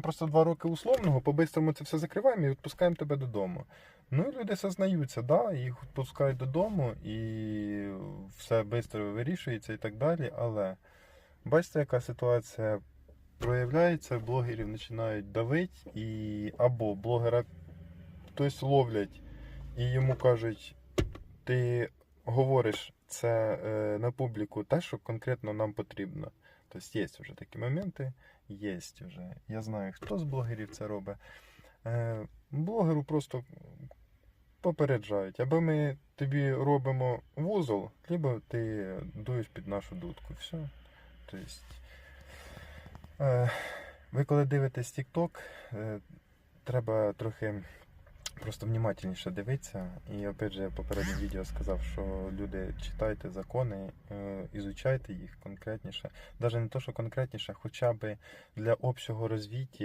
просто два роки условного, по-бистрому це все закриваємо і відпускаємо тебе додому. Ну і люди сознаються, да, їх відпускають додому і все швидко вирішується і так далі. Але бачите, яка ситуація проявляється, блогерів починають давити, і або блогера хтось ловлять і йому кажуть, ти говориш це е, на публіку те, що конкретно нам потрібно. Тобто є вже такі моменти, є вже. Я знаю, хто з блогерів це робить. Е, блогеру просто попереджають, або ми тобі робимо вузол, либо ти дуєш під нашу дудку. Все. Тобто, е, ви коли дивитесь TikTok, треба трохи просто внимательніше дивитися. І опять же, я попередньому відео сказав, що люди читайте закони, е, ізучайте їх конкретніше. Навіть не то, що конкретніше, хоча б для общого розвиття.